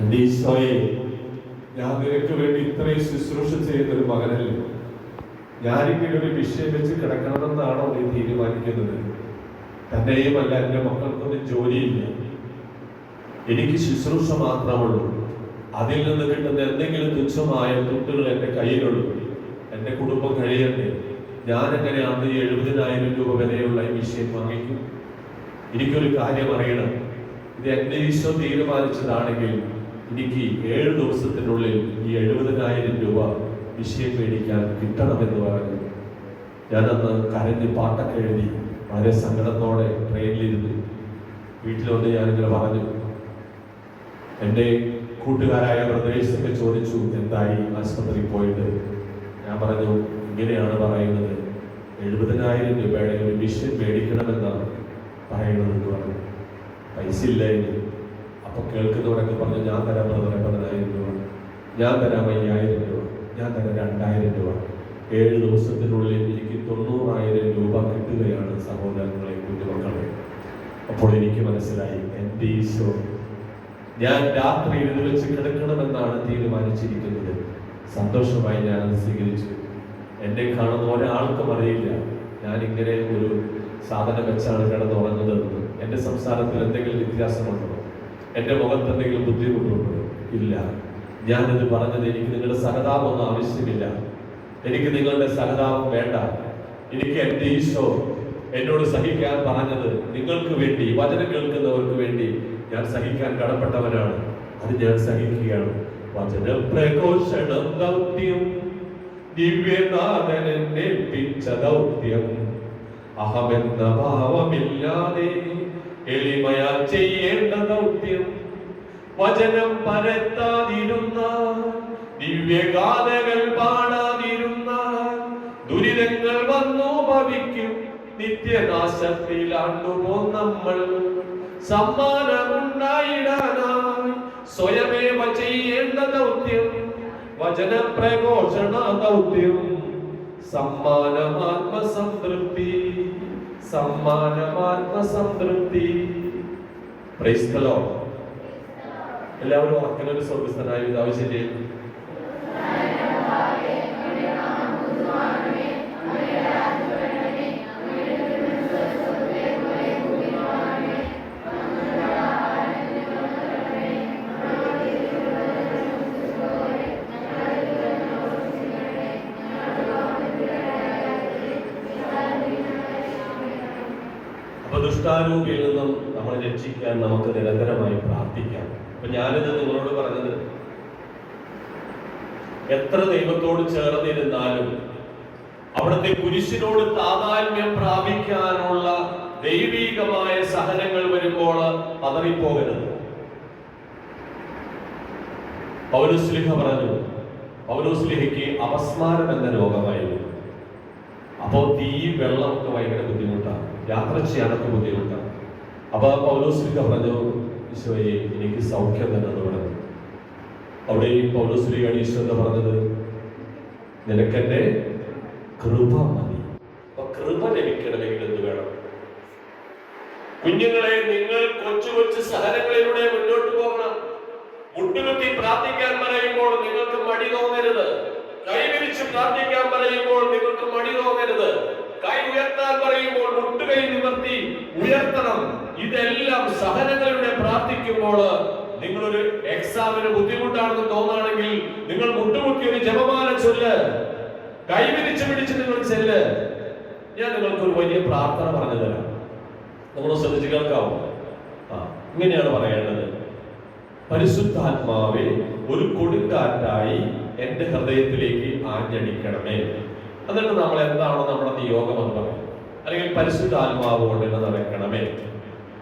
എന്റെ ഈശോയെ ഞാൻ നിനക്ക് വേണ്ടി ഇത്രയും ശുശ്രൂഷ ചെയ്യുന്ന ഒരു മകനല്ലേ? ഞാനിങ്ങനെ ഒരു വിഷയം വെച്ച് കിടക്കണമെന്നാണോ നീ തീരുമാനിക്കുന്നത്? തന്നെയുമല്ല എന്റെ മക്കൾക്കൊന്നും ജോലിയില്ല. എനിക്ക് ശുശ്രൂഷ മാത്രമുള്ളൂ. അതിൽ നിന്ന് കിട്ടുന്ന എന്തെങ്കിലും തുച്ഛമായ തുട്ടുകൾ എന്റെ കയ്യിലുള്ളൂ. എന്റെ കുടുംബം കഴിയട്ടെ. ഞാൻ എങ്ങനെ അന്ന് എഴുപതിനായിരം രൂപ വിലയുള്ള ഈ വിഷയം വാങ്ങിക്കും? എനിക്കൊരു കാര്യം അറിയണം. ഇത് എന്റെ ഈശോ തീരുമാനിച്ചതാണെങ്കിൽ എനിക്ക് ഏഴ് ദിവസത്തിനുള്ളിൽ ഈ എഴുപതിനായിരം രൂപ വിഷയം മേടിക്കാൻ കിട്ടണമെന്ന് പറഞ്ഞു. ഞാനന്ന് കരഞ്ഞ് പാട്ടൊക്കെ എഴുതി വളരെ സങ്കടത്തോടെ ട്രെയിനിലിരുന്നു. വീട്ടിൽ വന്ന് ഞാനിങ്ങനെ പറഞ്ഞു. എന്റെ കൂട്ടുകാരായ പ്രദേശത്തൊക്കെ ചോദിച്ചു എന്തായി ആശുപത്രി പോയിട്ട്? ഞാൻ പറഞ്ഞു ഇങ്ങനെയാണ് പറയുന്നത്. എഴുപതിനായിരം രൂപയുടെ ഒരു മിഷൻ മേടിക്കണമെന്നാണ് എന്ന് പറഞ്ഞു. പൈസ ഇല്ല കേൾക്കുന്നവരൊക്കെ പറഞ്ഞു ഞാൻ തരാം ബ്രദറെ പതിനായിരം രൂപ. ഞാൻ തരാം അയ്യായിരം രൂപ. ഞാൻ തരാം രണ്ടായിരം രൂപ. ഏഴ് ദിവസത്തിനുള്ളിൽ എനിക്ക് തൊണ്ണൂറായിരം രൂപ കിട്ടുകയാണ് സഹോദരങ്ങളെ കുഞ്ഞുമക്കളെ. അപ്പോൾ എനിക്ക് മനസ്സിലായി എന്റെ ഈശോ ഞാൻ രാത്രി എഴുതി വെച്ച് കിടക്കണമെന്നാണ് തീരുമാനിച്ചിരിക്കുന്നത്. സന്തോഷമായി ഞാൻ അത് സ്വീകരിച്ചു. എന്നെ കാണുന്ന ഒരാൾക്കും അറിയില്ല. ഞാൻ ഇങ്ങനെ ഒരു സാധനം വെച്ചാണ് കിടന്നുറങ്ങുന്നതെന്ന് എന്റെ സംസാരത്തിൽ എന്തെങ്കിലും വ്യത്യാസമുണ്ടോ? എന്റെ മുഖത്ത് എന്തെങ്കിലും ബുദ്ധിമുട്ടുണ്ടോ ഇല്ല. ഞാനിത് പറഞ്ഞത് എനിക്ക് നിങ്ങളുടെ സഹതാപമൊന്നും ആവശ്യമില്ല. എനിക്ക് നിങ്ങളുടെ സഹതാപം വേണ്ട. എനിക്ക് എന്റെ ഈശോ എന്നോട് സഹിക്കാൻ പറഞ്ഞത് നിങ്ങൾക്ക് വേണ്ടി വചനം കേൾക്കുന്നവർക്ക് വേണ്ടി ഞാൻ സഹിക്കാൻ കടപ്പെട്ടവനാണ്. അത് ഞാൻ സഹിക്കുകയാണ്. വചന പ്രഘോഷണം ദൗത്യം ദിവ്യനാഥൻ ഏൽപ്പിച്ച ദൗത്യം. അഹമെന്ന ഭാവമില്ലാതെ എളിമയാ ചെയ്യേണ്ട ദൗത്യം. വചനം പരത്താതിരുന്ന ദിവ്യഗാഥകൾ പാടാതിരുന്ന ദുരിതങ്ങൾ വന്നു ഭവിക്കും നിത്യനാശത്തിലാണ്ടുപോ നമ്മൾ. സമ്മാനമുണ്ടായിടാനായി സ്വയമേവ ചെയ്യേണ്ട ദൗത്യം വചന പ്രഘോഷണ ദൗത്യം. സമ്മാനമാത്മസംതൃപ്തി സമ്മാനമാത്മസംതൃപ്തി പ്രൈസ്തലോ എല്ലാവരും അക്കനൊരു സ്വർഗസ്ഥനായ പിതാവ് ശരിയായി അപ്പൊ ദുഷ്ടാരൂപിയിൽ നിന്നും നമ്മളെ രക്ഷിക്കാൻ നമുക്ക് നിരന്തരമായി പ്രാർത്ഥിക്കാം. അപ്പൊ ഞാനിത് നിങ്ങളോട് പറഞ്ഞത്. എത്ര ദൈവത്തോട് ചേർന്നിരുന്നാലും അവിടുത്തെ കുരിശിനോട് താതാത്മ്യം പ്രാപിക്കാനുള്ള ദൈവീകമായ സഹനങ്ങൾ വരുമ്പോൾ പതറിപ്പോകരുത്. പൗരസ്ലിഹ പറഞ്ഞു പൗരസ്ലിഹയ്ക്ക് അപസ്മാരം എന്ന രോഗമായിരുന്നു. അപ്പോൾ തീ വെള്ളമൊക്കെ ഭയങ്കര ബുദ്ധിമുട്ടാണ്. യാത്ര ചെയ്യാനൊക്കെ ബുദ്ധിമുട്ടാണ്. അപ്പൊ പൗരസ്ലിഹ പറഞ്ഞു ഈശോയെ എനിക്ക് സൗഖ്യം തന്നെന്ന് പറഞ്ഞു അവിടെ ഈ പൗലോസ്ലികാണ് ഈശോ എന്ന് പറഞ്ഞത്? നിനക്കെന്റെ കൃപ മതി. അപ്പൊ കൃപ ലഭിക്കണമെങ്കിൽ എന്ത് വേണം? കുഞ്ഞുങ്ങളെ നിങ്ങൾ കൊച്ചു കൊച്ചു സഹനങ്ങളിലൂടെ മുന്നോട്ട് പോകണം. മുട്ടുകുത്തി പ്രാർത്ഥിക്കാൻ പറയുമ്പോൾ നിങ്ങൾക്ക് മടി തോന്നരുത്. കൈവിരിച്ച് പ്രാർത്ഥിക്കാൻ പറയുമ്പോൾ നിങ്ങൾക്ക് മടി തോന്നരുത്. കൈ ഉയർത്താൻ പറയുമ്പോൾ മുട്ടുകൈ നിവർത്തി ഉയർത്തണം. ഇതെല്ലാം സഹനങ്ങളിലൂടെ പ്രാർത്ഥിക്കുമ്പോൾ നിങ്ങളൊരു എക്സാമിന് ബുദ്ധിമുട്ടാണെന്ന് തോന്നുകയാണെങ്കിൽ നിങ്ങൾ മുട്ടുമുട്ടി ഒരു ജപമാല ചൊല്ല്. കൈവിരിച്ച് പിടിച്ച് നിങ്ങൾ ചെല്ല്. ഞാൻ നിങ്ങൾക്ക് ഒരു വലിയ പ്രാർത്ഥന പറഞ്ഞു തരാം. നമ്മൾ ശ്രദ്ധിച്ച് കേൾക്കാവോ? ആ ഇങ്ങനെയാണ് പറയേണ്ടത്. പരിശുദ്ധാത്മാവെ ഒരു കൊടുങ്കാറ്റായി എന്റെ ഹൃദയത്തിലേക്ക് ആഞ്ഞടിക്കണമേ. എന്നിട്ട് നമ്മൾ എന്താണോ നമ്മുടെ നിയോഗം എന്ന് പറയും. അല്ലെങ്കിൽ പരിശുദ്ധാത്മാവ് കൊണ്ട് നടക്കണമേ.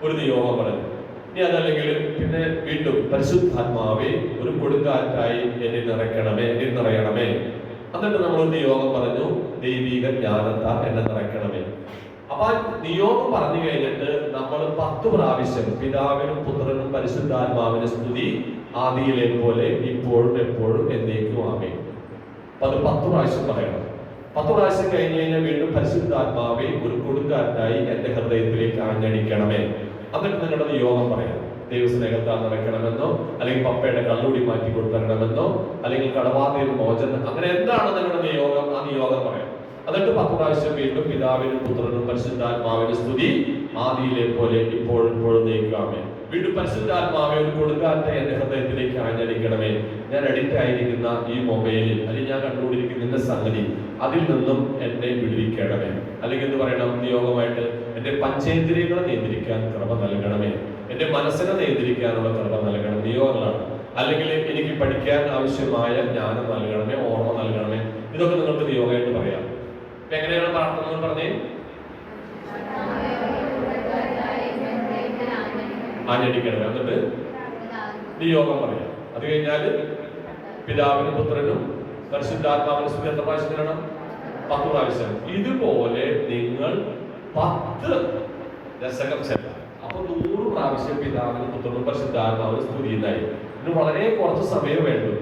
ഒരു നിയോഗം പറഞ്ഞു. ഇനി അതല്ലെങ്കിൽ പിന്നെ വീണ്ടും പരിശുദ്ധാത്മാവെ ഒരു കൊടുക്കാറ്റായി എന്നെ നിറയ്ക്കണമേ എന്നെ നിറയണമേ. എന്നിട്ട് നമ്മൾ ഒരു നിയോഗം പറഞ്ഞു ദൈവിക ജ്ഞാനത്താൽ എന്നെ നിറയ്ക്കണമേ. അപ്പൊ നിയോഗം പറഞ്ഞു കഴിഞ്ഞിട്ട് നമ്മൾ പത്ത് പ്രാവശ്യം പിതാവിനും പുത്രനും പരിശുദ്ധാത്മാവിനും സ്തുതി ആദിയിലെ പോലെ ഇപ്പോഴും എപ്പോഴും എന്നേക്കും ആമേ അപ്പൊ അത് പത്ത് പ്രാവശ്യം പറയണം. പത്ത് പ്രാവശ്യം കഴിഞ്ഞ് കഴിഞ്ഞാൽ വീണ്ടും പരിശുദ്ധാത്മാവെ ഒരു കൊടുക്കാറ്റായി എന്റെ ഹൃദയത്തിലേക്ക് ആഞ്ഞടിക്കണമേ. എന്നിട്ട് നിങ്ങളുടെ യോഗം പറയാം ദൈവസ്നേഹത്താൽ നടക്കണമെന്നോ അല്ലെങ്കിൽ പപ്പയുടെ കള്ളുടി മാറ്റി കൊടുത്തരണമെന്നോ അല്ലെങ്കിൽ കടബാധയിൽ മോചനം അങ്ങനെ എന്താണ് നിങ്ങളുടെ യോഗം? ആ യോഗം പറയാം എന്നിട്ട് പത്ത് പ്രാവശ്യം വീണ്ടും പിതാവിനും പുത്രനും പരിശുദ്ധാത്മാവിനും സ്തുതി ആദിയിലെ പോലെ ഇപ്പോഴും ഇപ്പോഴും നീക്കാമേ വീണ്ടും പരിശുദ്ധാത്മാവെ ഒരു കൊടുക്കാത്ത എന്റെ ഹൃദയത്തിലേക്ക് ആഞ്ഞടിക്കണമേ. ഞാൻ അഡിക്റ്റ് ആയിരിക്കുന്ന ഈ മൊബൈലിൽ അല്ലെങ്കിൽ ഞാൻ കണ്ടുകൊണ്ടിരിക്കുന്ന എന്റെ സംഗതി അതിൽ നിന്നും എന്നെ വിടുവിക്കണമേ. അല്ലെങ്കിൽ എന്ന് പറയണം? നിയോഗമായിട്ട് എന്റെ പഞ്ചേന്ദ്രിയങ്ങളെ നിയന്ത്രിക്കാൻ കൃപ നൽകണമേ. എന്റെ മനസ്സിനെ നിയന്ത്രിക്കാനുള്ള കൃപ നൽകണം. നിയോഗങ്ങളാണ്. അല്ലെങ്കിൽ എനിക്ക് പഠിക്കാൻ ആവശ്യമായ ജ്ഞാനം നൽകണമേ ഓർമ്മ നൽകണമേ. ഇതൊക്കെ നിങ്ങൾക്ക് നിയോഗമായിട്ട് പറയാം. എങ്ങനെയാണ് പ്രാർത്ഥന പറഞ്ഞേ? ആഞ്ഞടിക്കണമേ എന്നിട്ട് നിയോഗം പറയാം. അത് കഴിഞ്ഞാൽ പിതാവിനും പുത്രനും പരിശുദ്ധാത്മാവിന് സ്തുതി എത്ര പ്രാവശ്യം തരണം? പത്ത് പ്രാവശ്യം. ഇതുപോലെ നിങ്ങൾ പത്ത് ദശകം ചെല്ലാം. അപ്പൊ നൂറ് പ്രാവശ്യം പിതാവിനും പുത്രനും പരിശുദ്ധാത്മാവിന് സ്തുതി എന്നായി. ഇന്ന് വളരെ കുറച്ച് സമയം വേണ്ടു.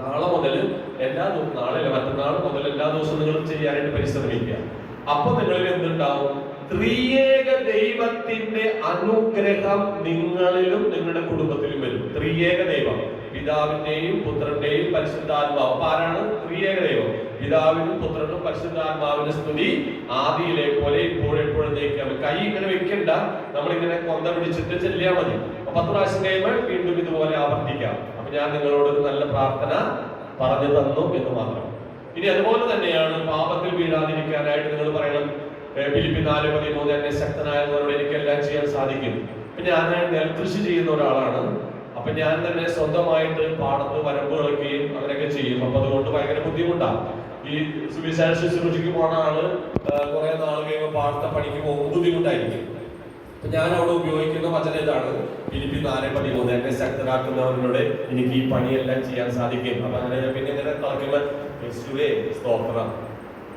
നാളെ മുതൽ എല്ലാ നാളെ മറ്റന്നാൾ മുതൽ എല്ലാ ദിവസവും നിങ്ങൾ ചെയ്യാനായിട്ട് പരിശ്രമിക്കുക. അപ്പൊ നിങ്ങളിൽ എന്തുണ്ടാവും? ത്രിയേക ദൈവത്തിന്റെ അനുഗ്രഹം നിങ്ങളിലും നിങ്ങളുടെ കുടുംബത്തിലും വരും. ത്രിയേക ദൈവം. പിതാവിന്റെയും പുത്രന്റെയും പരിശുദ്ധാത്മാവ്. ആരാണ്? ത്രിയേക ദൈവം. പിതാവിനും പുത്രനും പരിശുദ്ധാത്മാവിന്റെ സ്തുതി. ആദിയിലെ പോലെ ഇപ്പോഴെപ്പോഴത്തേക്ക് കൈ ഇങ്ങനെ വെക്കണ്ട. നമ്മളിങ്ങനെ കൊന്ത പിടിച്ചിട്ട് ചെല്ലിയാൽ മതി. അപ്പൊ പത്ത് പ്രാവശ്യം കഴിയുമ്പോൾ വീണ്ടും ഇതുപോലെ ആവർത്തിക്കാം. അപ്പൊ ഞാൻ നിങ്ങളോട് ഒരു നല്ല പ്രാർത്ഥന പറഞ്ഞു തന്നു എന്ന് മാത്രം. ഇനി അതുപോലെ തന്നെയാണ് പാപത്തിൽ വീഴാതിരിക്കാനായിട്ട് നിങ്ങൾ പറയണം. ഫിലിപ്പി നാല് പതിമൂന്ന് എന്നെ ശക്തനായവരോട് എനിക്ക് എല്ലാം ചെയ്യാൻ സാധിക്കും. പിന്നെ ഞാൻ നെൽകൃഷി ചെയ്യുന്ന ഒരാളാണ്. അപ്പൊ ഞാൻ തന്നെ സ്വന്തമായിട്ട് പാടത്ത് വരമ്പ് കളിക്കുകയും അങ്ങനെയൊക്കെ ചെയ്യും. അപ്പൊ അതുകൊണ്ട് ഭയങ്കര ബുദ്ധിമുട്ടാണ് ഈ സുവിശേഷ ശുശ്രൂഷയ്ക്ക് പോണ ആൾ കുറെ നാൾ കഴിയുമ്പോൾ പാടത്തെ പണിക്ക് പോകുമ്പോൾ ബുദ്ധിമുട്ടായിരിക്കും. ഞാൻ അവിടെ ഉപയോഗിക്കുന്ന വചന ഇതാണ്. ഫിലിപ്പി നാല് പതിമൂന്ന് എന്നെ ശക്തരാക്കുന്നവരിലൂടെ എനിക്ക് ഈ പണിയെല്ലാം ചെയ്യാൻ സാധിക്കും. അപ്പൊ അങ്ങനെ പിന്നെ ഇങ്ങനെ കളക്കുമ്പോ യേശുവേ സ്തോത്രം.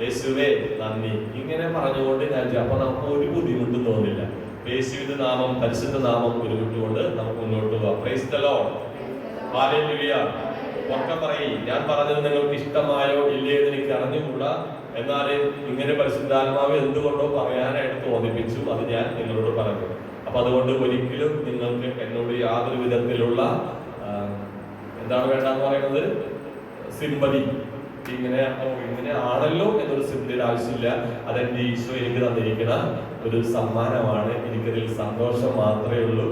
യേശുവേ നന്ദി. ഇങ്ങനെ പറഞ്ഞുകൊണ്ട് ഞാൻ. അപ്പൊ നമുക്ക് ഒരു ബുദ്ധിമുട്ടും തോന്നില്ല. യേശുവിന്റെ നാമം പരിശുദ്ധ നാമം ഉരുവിട്ടുകൊണ്ട് നമുക്ക് മുന്നോട്ട് പോവാം. ഉറക്കം പറയും. ഞാൻ പറഞ്ഞത് നിങ്ങൾക്ക് ഇഷ്ടമായോ ഇല്ലേ എന്ന് എനിക്ക് അറിഞ്ഞുകൂടാ. എന്നാൽ ഇങ്ങനെ പരിശുദ്ധാത്മാവ് എന്തുകൊണ്ടോ പറയാനായിട്ട് തോന്നിപ്പിച്ചു. അത് ഞാൻ നിങ്ങളോട് പറഞ്ഞു. അപ്പൊ അതുകൊണ്ട് ഒരിക്കലും നിങ്ങൾക്ക് എന്നോട് യാതൊരു വിധത്തിലുള്ള എന്താണ് വേണ്ടെന്ന് പറയുന്നത്? സിമ്പതി. ഇങ്ങനെ ഇങ്ങനെ ആണല്ലോ എന്നൊരു സിദ്ധിയുടെ ആവശ്യമില്ല. അതെന്റെ ഈശോ എനിക്ക് തന്നിരിക്കുന്ന ഒരു സമ്മാനമാണ്. എനിക്കതിൽ സന്തോഷം മാത്രമേ ഉള്ളൂ.